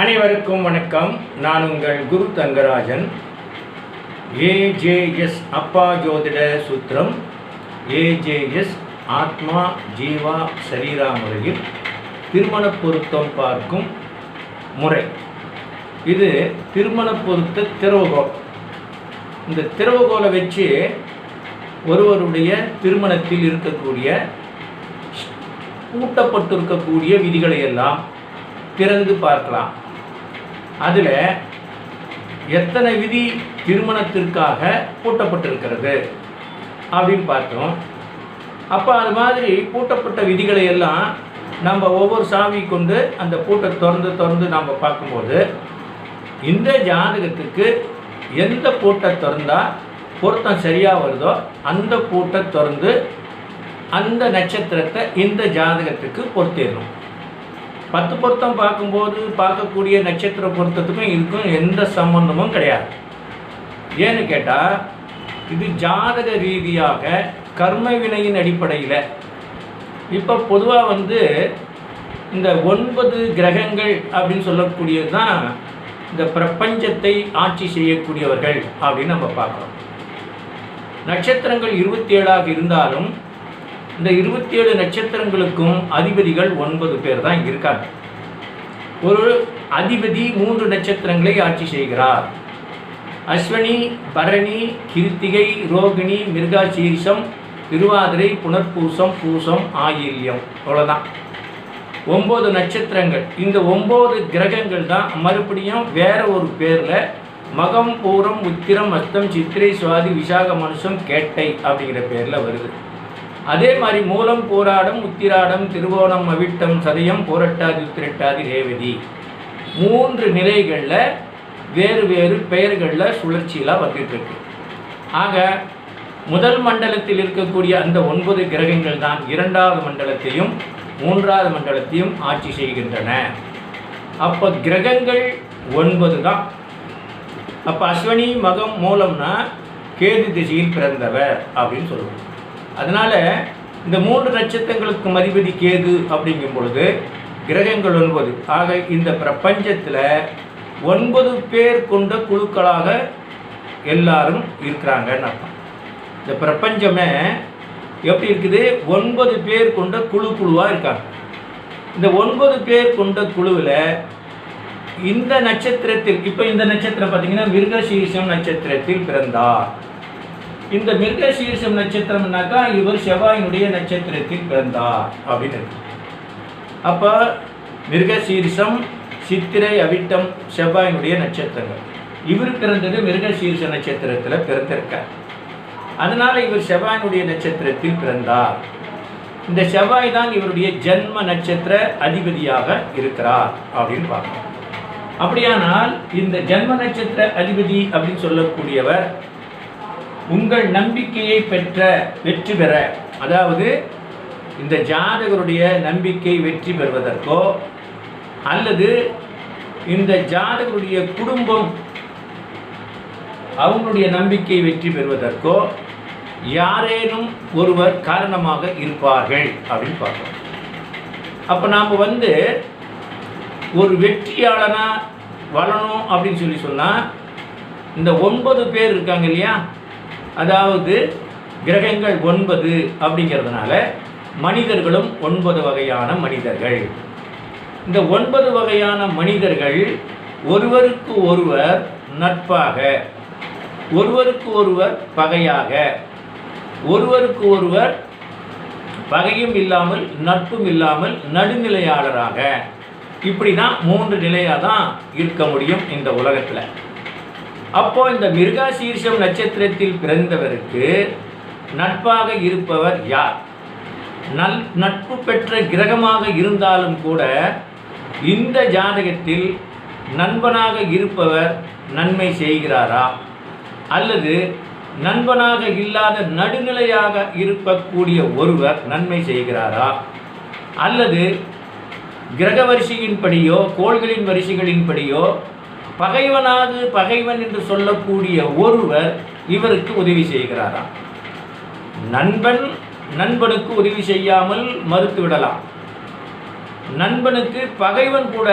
அனைவருக்கும் வணக்கம். நான் உங்கள் குரு தங்கராஜன். ஏஜேஎஸ் அப்பா ஜோதிட சூத்திரம். ஏஜேஎஸ் ஆத்மா ஜீவா சரீரா முறையில் திருமண பொருத்தம் பார்க்கும் முறை. இது திருமண பொருத்த திறவுகோல் இந்த திறவுகோலை வச்சு ஒருவருடைய திருமணத்தில் இருக்கக்கூடிய பூட்டப்பட்டிருக்கக்கூடிய விதிகளை எல்லாம் திறந்து பார்க்கலாம். அதில் எத்தனை விதி திருமணத்திற்காக பூட்டப்பட்டிருக்கிறது அப்படின்னு பார்த்தோம். அப்போ அது மாதிரி பூட்டப்பட்ட விதிகளை எல்லாம் நம்ம ஒவ்வொரு சாமி கொண்டு அந்த பூட்டை திறந்து திறந்து நாம் பார்க்கும்போது இந்த ஜாதகத்துக்கு எந்த பூட்டை திறந்தால் பொருத்தம் சரியாக வருதோ அந்த பூட்டை திறந்து அந்த நட்சத்திரத்தை இந்த ஜாதகத்துக்கு பொருத்திடணும் பத்து பொருத்தம் பார்க்கும்போது பார்க்கக்கூடிய நட்சத்திர பொருத்தத்துக்கும் இதுக்கும் எந்த சம்பந்தமும் கிடையாது. ஏன்னு கேட்டால் இது ஜாதக ரீதியாக கர்ம வினையின் அடிப்படையில். இப்போ பொதுவாக வந்து இந்த ஒன்பது கிரகங்கள் அப்படின்னு சொல்லக்கூடியது தான் இந்த பிரபஞ்சத்தை ஆட்சி செய்யக்கூடியவர்கள் அப்படின்னு நம்ம பார்க்குறோம். நட்சத்திரங்கள் இருபத்தி ஏழாக இருந்தாலும் இந்த இருபத்தி ஏழு நட்சத்திரங்களுக்கும் அதிபதிகள் ஒன்பது பேர் தான் இருக்காங்க. ஒரு அதிபதி மூன்று நட்சத்திரங்களை ஆட்சி செய்கிறார். அஸ்வினி பரணி கிருத்திகை ரோகிணி மிருகாசீரிசம் திருவாதிரை புனர்பூசம் பூசம் ஆயில்யம். அவ்வளோதான் ஒம்பது நட்சத்திரங்கள். இந்த ஒம்பது கிரகங்கள் தான் மறுபடியும் வேற ஒரு பேரில் மகம் பூரம் உத்திரம் அஸ்தம் சித்திரை சுவாதி விசாக மனுஷம் கேட்டை அப்படிங்கிற பேரில் வருது. அதே மாதிரி மூலம் போராடம் உத்திராடம் திருவோணம் அவிட்டம் சதயம் போரட்டாதி உத்திரட்டாதி ரேவதி. மூன்று நிலைகளில் வேறு வேறு பெயர்களில் சுழற்சியெலாம் வந்துட்டுருக்கு ஆக முதல் மண்டலத்தில் இருக்கக்கூடிய அந்த ஒன்பது கிரகங்கள் தான் இரண்டாவது மண்டலத்தையும் மூன்றாவது மண்டலத்தையும் ஆட்சி செய்கின்றன. அப்போ கிரகங்கள் ஒன்பது தான். அப்போ அஸ்வினி மகம் மூலம்னா கேது திசையில் பிறந்தவர் அப்படின்னு சொல்லுவோம். அதனால் இந்த மூன்று நட்சத்திரங்களுக்கு மதிபதி கேது அப்படிங்கும் பொழுது கிரகங்கள் ஒன்பது. ஆக இந்த பிரபஞ்சத்தில் ஒன்பது பேர் கொண்ட குழுக்களாக எல்லாரும் இருக்கிறாங்கன்னு அர்த்தம். இந்த பிரபஞ்சமே எப்படி இருக்குது? ஒன்பது பேர் கொண்ட குழு குழுவாக இருக்காங்க. இந்த ஒன்பது பேர் கொண்ட குழுவில் இந்த நட்சத்திரத்தில் இப்போ இந்த நட்சத்திரம் பார்த்தீங்கன்னா மிருகசீரிஷம் நட்சத்திரத்தில் பிறந்தார். இந்த மிருகசீரிஷம் நட்சத்திரம்னாக்கா இவர் செவ்வாயினுடைய நட்சத்திரத்தில் பிறந்தார் அப்படின்னு இருக்கு. அப்போ மிருகசீரிசம் சித்திரை அவிட்டம் செவ்வாயினுடைய நட்சத்திரங்கள். இவர் பிறந்தது மிருகசீரிச நட்சத்திரத்தில் பிறந்திருக்கார். அதனால இவர் செவ்வாயினுடைய நட்சத்திரத்தில் பிறந்தார். இந்த செவ்வாய் தான் இவருடைய ஜென்ம நட்சத்திர அதிபதியாக இருக்கிறார் அப்படின்னு பார்க்கணும். அப்படியானால் இந்த ஜென்ம நட்சத்திர அதிபதி அப்படின்னு சொல்லக்கூடியவர் உங்கள் நம்பிக்கையை பெற்ற வெற்றி பெற. அதாவது இந்த ஜாதகருடைய நம்பிக்கை வெற்றி பெறுவதற்கோ அல்லது இந்த ஜாதகருடைய குடும்பம் அவங்களுடைய நம்பிக்கை வெற்றி பெறுவதற்கோ யாரேனும் ஒருவர் காரணமாக இருப்பார்கள் அப்படின்னு பார்க்கணும் அப்போ நாம் வந்து ஒரு வெற்றியாளனாக வளரணும் அப்படின்னு சொல்லி சொன்னால் இந்த ஒன்பது பேர் இருக்காங்க இல்லையா? அதாவது கிரகங்கள் ஒன்பது அப்படிங்கிறதுனால மனிதர்களும் ஒன்பது வகையான மனிதர்கள். இந்த ஒன்பது வகையான மனிதர்கள் ஒருவருக்கு ஒருவர் நட்பாக ஒருவருக்கு ஒருவர் பகையாக ஒருவருக்கு ஒருவர் பகையும் இல்லாமல் நட்பும் இல்லாமல் நடுநிலையாளராக. இப்படி தான் மூன்று நிலையாக தான் இருக்க முடியும் இந்த உலகத்தில். அப்போ இந்த மிருகாசீர்ஷம் நட்சத்திரத்தில் பிறந்தவருக்கு நட்பாக இருப்பவர் யார்? நல் நட்பு பெற்ற கிரகமாக இருந்தாலும் கூட இந்த ஜாதகத்தில் நண்பனாக இருப்பவர் நன்மை செய்கிறாரா? அல்லது நண்பனாக இல்லாத நடுநிலையாக இருக்கக்கூடிய ஒருவர் நன்மை செய்கிறாரா? அல்லது கிரக வரிசையின்படியோ கோள்களின் வரிசைகளின்படியோ பகைவனாக பகைவன் என்று சொல்லக்கூடிய ஒருவர் இவருக்கு உதவி செய்கிறாராம் நண்பன் நண்பனுக்கு உதவி செய்யாமல் மறுத்து விடலாம். நண்பனுக்கு பகைவன் கூட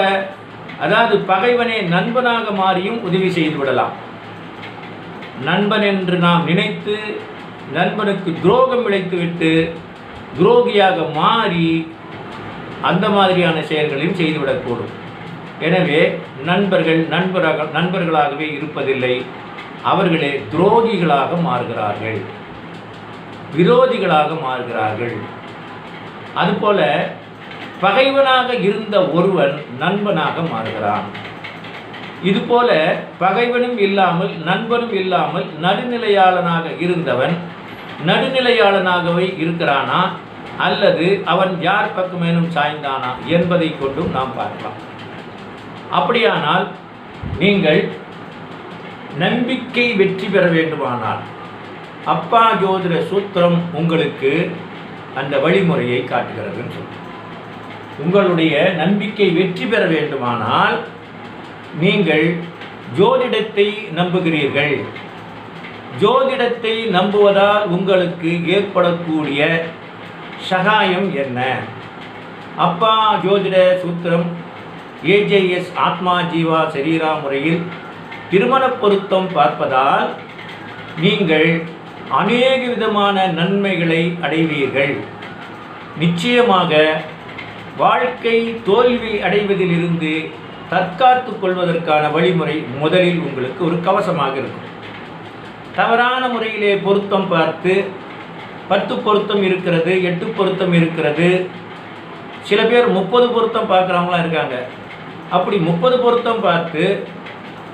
அதாவது பகைவனே நண்பனாக மாறியும் உதவி செய்து விடலாம். நண்பன் என்று நாம் நினைத்து நண்பனுக்கு துரோகம் விளைத்துவிட்டு துரோகியாக மாறி அந்த மாதிரியான செயல்களையும் செய்துவிடக்கூடும். எனவே நண்பர்கள் நண்பராக நண்பர்களாகவே இருப்பதில்லை. அவர்களே துரோகிகளாக மாறுகிறார்கள். விரோதிகளாக மாறுகிறார்கள். அதுபோல பகைவனாக இருந்த ஒருவன் நண்பனாக மாறுகிறான். இதுபோல பகைவனும் இல்லாமல் நண்பனும் இல்லாமல் நடுநிலையாளனாக இருந்தவன் நடுநிலையாளனாகவே இருக்கிறானா? அல்லது அவன் யார் பக்கமேனும் சாய்ந்தானா என்பதை கொண்டும் நாம் பார்க்கலாம். அப்படியானால் நீங்கள் நம்பிக்கை வெற்றி பெற வேண்டுமானால் அப்பா ஜோதிட சூத்திரம் உங்களுக்கு அந்த வழிமுறையை காட்டுகிறதுன்னு சொல்லுங்கள் உங்களுடைய நம்பிக்கை வெற்றி பெற வேண்டுமானால் நீங்கள் ஜோதிடத்தை நம்புகிறீர்கள். ஜோதிடத்தை நம்புவதால் உங்களுக்கு ஏற்படக்கூடிய சகாயம் என்ன? அப்பா ஜோதிட சூத்திரம் ஏஜேஎஸ் ஆத்மா ஜீவா சரீரா முறையில் திருமண பொருத்தம் பார்ப்பதால் நீங்கள் அநேக விதமான நன்மைகளை அடைவீர்கள். நிச்சயமாக வாழ்க்கை தோல்வி அடைவதிலிருந்து தற்காத்து கொள்வதற்கான வழிமுறை முதலில் உங்களுக்கு ஒரு கவசமாக இருக்கும். தவறான முறையிலே பொருத்தம் பார்த்து பத்து பொருத்தம் இருக்கிறது எட்டு பொருத்தம் இருக்கிறது. சில பேர் முப்பது பொருத்தம் பார்க்குறவங்களாம் இருக்காங்க. அப்படி முப்பது பொருத்தம் பார்த்து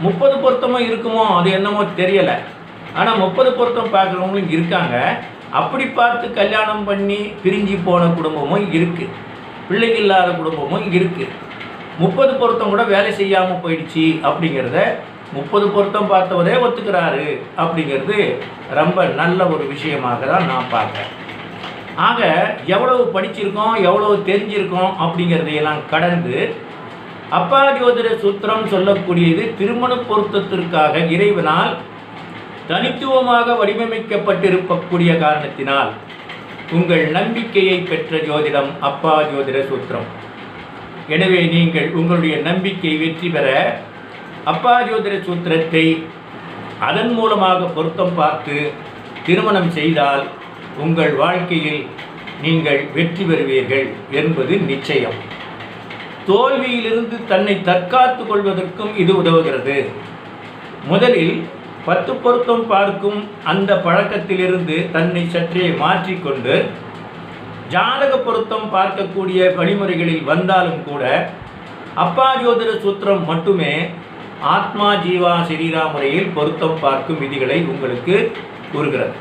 முப்பது பொருத்தமும் இருக்குமோ அது என்னமோ தெரியலை. ஆனால் முப்பது பொருத்தம் பார்க்குறவங்களும் இருக்காங்க. அப்படி பார்த்து கல்யாணம் பண்ணி பிரிஞ்சு போன குடும்பமும் இருக்குது பிள்ளைங்க இல்லாத குடும்பமும் இருக்குது முப்பது பொருத்தம் கூட வேலை செய்யாமல் போயிடுச்சு அப்படிங்கிறத முப்பது பொருத்தம் பார்த்தவரே ஒத்துக்கிறாரு அப்படிங்கிறது ரொம்ப நல்ல ஒரு விஷயமாக தான் நான் பார்க்குறேன். ஆக எவ்வளவு படிச்சிருக்கோம் எவ்வளவு தெரிஞ்சிருக்கோம் அப்படிங்கிறதையெல்லாம் கடந்து அப்பா ஜோதிட சூத்திரம் சொல்லக்கூடியது திருமண பொருத்தத்திற்காக இறைவனால் தனித்துவமாக வடிவமைக்கப்பட்டிருக்கக்கூடிய காரணத்தினால் உங்கள் நம்பிக்கையை பெற்ற ஜோதிடம் அப்பா ஜோதிட சூத்திரம். எனவே நீங்கள் உங்களுடைய நம்பிக்கை வெற்றி பெற அப்பா ஜோதிட சூத்திரத்தை அதன் மூலமாக பொருத்தம் பார்த்து திருமணம் செய்தால் உங்கள் வாழ்க்கையில் நீங்கள் வெற்றி பெறுவீர்கள் என்பது நிச்சயம். தோல்வியிலிருந்து தன்னை தற்காத்து கொள்வதற்கும் இது உதவுகிறது. முதலில் பத்து பொருத்தம் பார்க்கும் அந்த பழக்கத்திலிருந்து தன்னை சற்றே மாற்றிக்கொண்டு ஜாதக பொருத்தம் பார்க்கக்கூடிய வழிமுறைகளில் வந்தாலும் கூட அப்பா ஜோதிட சூத்திரம் மட்டுமே ஆத்மா ஜீவா சரீரா முறையில் பொருத்தம் பார்க்கும் விதிகளை உங்களுக்கு கூறுகிறது.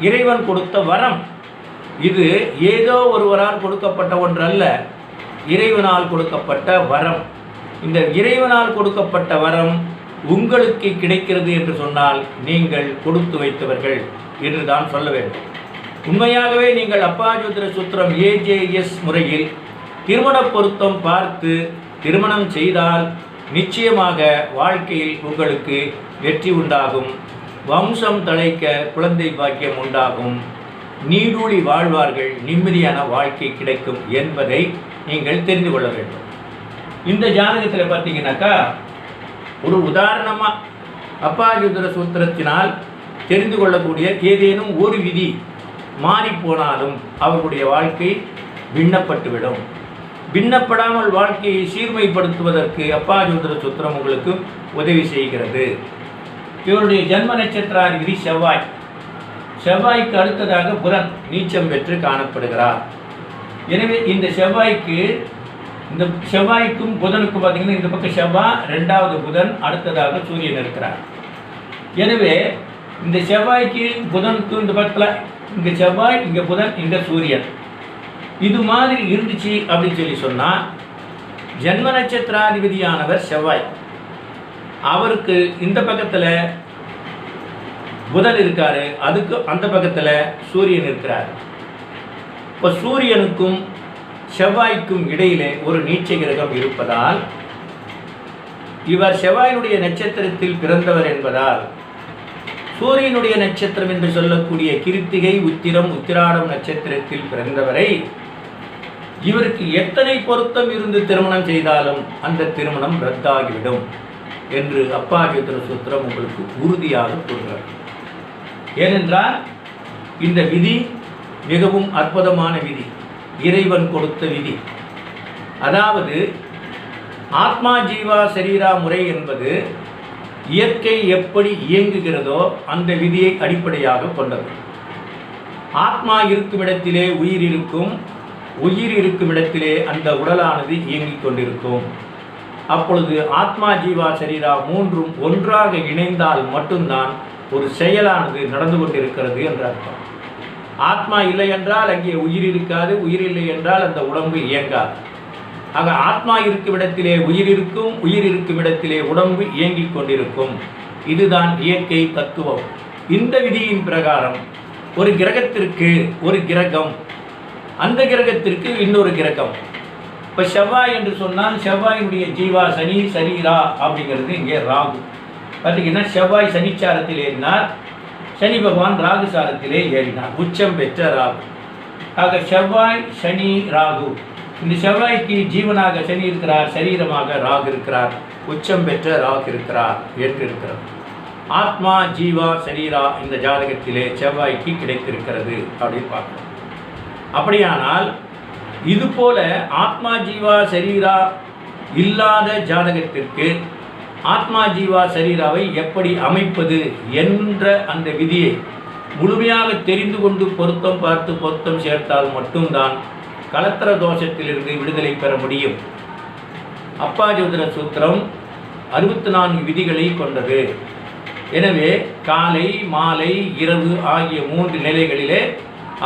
இறைவன் கொடுத்த வரம். இது ஏதோ ஒருவரால் கொடுக்கப்பட்ட ஒன்றல்ல. இறைவனால் கொடுக்கப்பட்ட வரம். இந்த இறைவனால் கொடுக்கப்பட்ட வரம் உங்களுக்கு கிடைக்கிறது என்று சொன்னால் நீங்கள் கொடுத்து வைத்தவர்கள் என்று தான் சொல்ல வேண்டும். உண்மையாகவே நீங்கள் அப்பாஜோதிர சூத்திரம் ஏஜேஎஸ் முறையில் திருமண பொருத்தம் பார்த்து திருமணம் செய்தால் நிச்சயமாக வாழ்க்கையில் உங்களுக்கு வெற்றி உண்டாகும். வம்சம் தழைக்க குழந்தை பாக்கியம் உண்டாகும். நீடூழி வாழ்வார்கள் நிம்மதியான வாழ்க்கை கிடைக்கும் என்பதை நீங்கள் தெரிந்து கொள்ள வேண்டும். இந்த ஜாதகத்தில் பார்த்தீங்கன்னாக்கா ஒரு உதாரணமாக அப்பாஜுதர சூத்திரத்தினால் தெரிந்து கொள்ளக்கூடிய ஏதேனும் ஒரு விதி மாறி போனாலும் அவர்களுடைய வாழ்க்கை விண்ணப்பட்டுவிடும் விண்ணப்படாமல் வாழ்க்கையை சீர்மைப்படுத்துவதற்கு அப்பாஜோதர சூத்திரம் உங்களுக்கு உதவி செய்கிறது. இவருடைய ஜென்ம நட்சத்திராதிபதி செவ்வாய். செவ்வாய்க்கு அடுத்ததாக புதன் நீச்சம் பெற்று காணப்படுகிறார். எனவே இந்த செவ்வாய்க்கு இந்த செவ்வாய்க்கும் புதனுக்கும் பார்த்தீங்கன்னா இந்த பக்கம் செவ்வாய் ரெண்டாவது புதன் அடுத்ததாக சூரியன் இருக்கிறார். எனவே இந்த செவ்வாய்க்கு புதனுக்கும் இந்த பக்கத்தில் இங்கே செவ்வாய் இங்கே புதன் இங்கே சூரியன். இது மாதிரி இருந்துச்சு அப்படின்னு சொல்லி சொன்னால் ஜென்ம நட்சத்திராதிபதியானவர் செவ்வாய். அவருக்கு இந்த பக்கத்தில் புதன் இருக்காரு அதுக்கு அந்த பக்கத்தில் சூரியன் இருக்கிறார். இப்போ சூரியனுக்கும் செவ்வாய்க்கும் இடையிலே ஒரு நீச்ச கிரகம் இருப்பதால் இவர் செவ்வாயினுடைய நட்சத்திரத்தில் பிறந்தவர் என்பதால் சூரியனுடைய நட்சத்திரம் என்று சொல்லக்கூடிய கிருத்திகை உத்திரம் உத்திராடம் நட்சத்திரத்தில் பிறந்தவரை இவருக்கு எத்தனை பொருத்தம் இருந்து திருமணம் செய்தாலும் அந்த திருமணம் ரத்தாகிவிடும் என்று அப்பாவியத்திர சூத்திரம் உங்களுக்கு உறுதியாக கூறுகிறார் ஏனென்றால் இந்த விதி மிகவும் அற்புதமான விதி இறைவன் கொடுத்த விதி. அதாவது ஆத்மா ஜீவா சரீரா முறை என்பது இயற்கை எப்படி இயங்குகிறதோ அந்த விதியை அடிப்படையாக கொண்டது. ஆத்மா இருக்கும் இடத்திலே உயிர் இருக்கும் உயிர் இருக்கும் இடத்திலே அந்த உடலானது இயங்கிக் கொண்டிருக்கும். அப்பொழுது ஆத்மா ஜீவா சரீரா மூன்றும் ஒன்றாக இணைந்தால் மட்டும்தான் ஒரு செயலானது நடந்து கொண்டிருக்கிறது என்று அர்த்தம். ஆத்மா இல்லை என்றால் அங்கே உயிர் இருக்காது உயிர் இல்லை என்றால் அந்த உடம்பு இயங்காது. ஆக ஆத்மா இருக்கும் இடத்திலே உயிர் இருக்கும் உயிர் இருக்கும் இடத்திலே உடம்பு இயங்கிக் கொண்டிருக்கும். இதுதான் இயற்கை தத்துவம். இந்த விதியின் பிரகாரம் ஒரு கிரகத்திற்கு ஒரு கிரகம் அந்த கிரகத்திற்கு இன்னொரு கிரகம். இப்போ செவ்வாய் என்று சொன்னால் செவ்வாயினுடைய ஜீவா சனி சரீரா அப்படிங்கிறது இங்கே ராகு. பார்த்தீங்கன்னா செவ்வாய் சனிச்சாரத்தில் ஏறினார் சனி பகவான் ராகு சாரத்திலே ஏறினார். உச்சம் பெற்ற ராகு. ஆக செவ்வாய் சனி ராகு. இந்த செவ்வாய்க்கு ஜீவனாக சனி இருக்கிறார் சரீரமாக ராகு இருக்கிறார். உச்சம் பெற்ற ராகு இருக்கிறார் ஏற்றிருக்கிறார் ஆத்மா ஜீவா சரீரா இந்த ஜாதகத்திலே செவ்வாய்க்கு கிடைத்திருக்கிறது அப்படின்னு பார்க்கணும் அப்படியானால் இது போல ஆத்மா ஜீவா சரீரா இல்லாத ஜாதகத்திற்கு ஆத்மா ஜீவா சரீராவை எப்படி அமைப்பது என்ற அந்த விதியை முழுமையாக தெரிந்து கொண்டு பொருத்தம் பார்த்து பொருத்தம் சேர்த்தால் மட்டும்தான் கலத்திர தோஷத்திலிருந்து விடுதலை பெற முடியும். அப்பா ஜோதிட சூத்திரம் அறுபத்தி நான்கு விதிகளை கொண்டது. எனவே காலை மாலை இரவு ஆகிய மூன்று நிலைகளிலே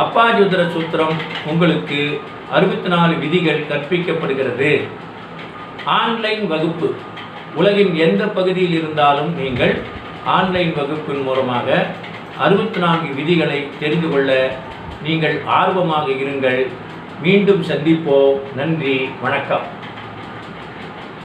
அப்பா ஜோதிர சூத்திரம் உங்களுக்கு அறுபத்தி நாலு விதிகள் கற்பிக்கப்படுகிறது. ஆன்லைன் வகுப்பு. உலகின் எந்த பகுதியில் இருந்தாலும் நீங்கள் ஆன்லைன் வகுப்பின் மூலமாக அறுபத்தி நான்கு விதிகளை தெரிந்து கொள்ள நீங்கள் ஆர்வமாக இருங்கள். மீண்டும் சந்திப்போம். நன்றி. வணக்கம்.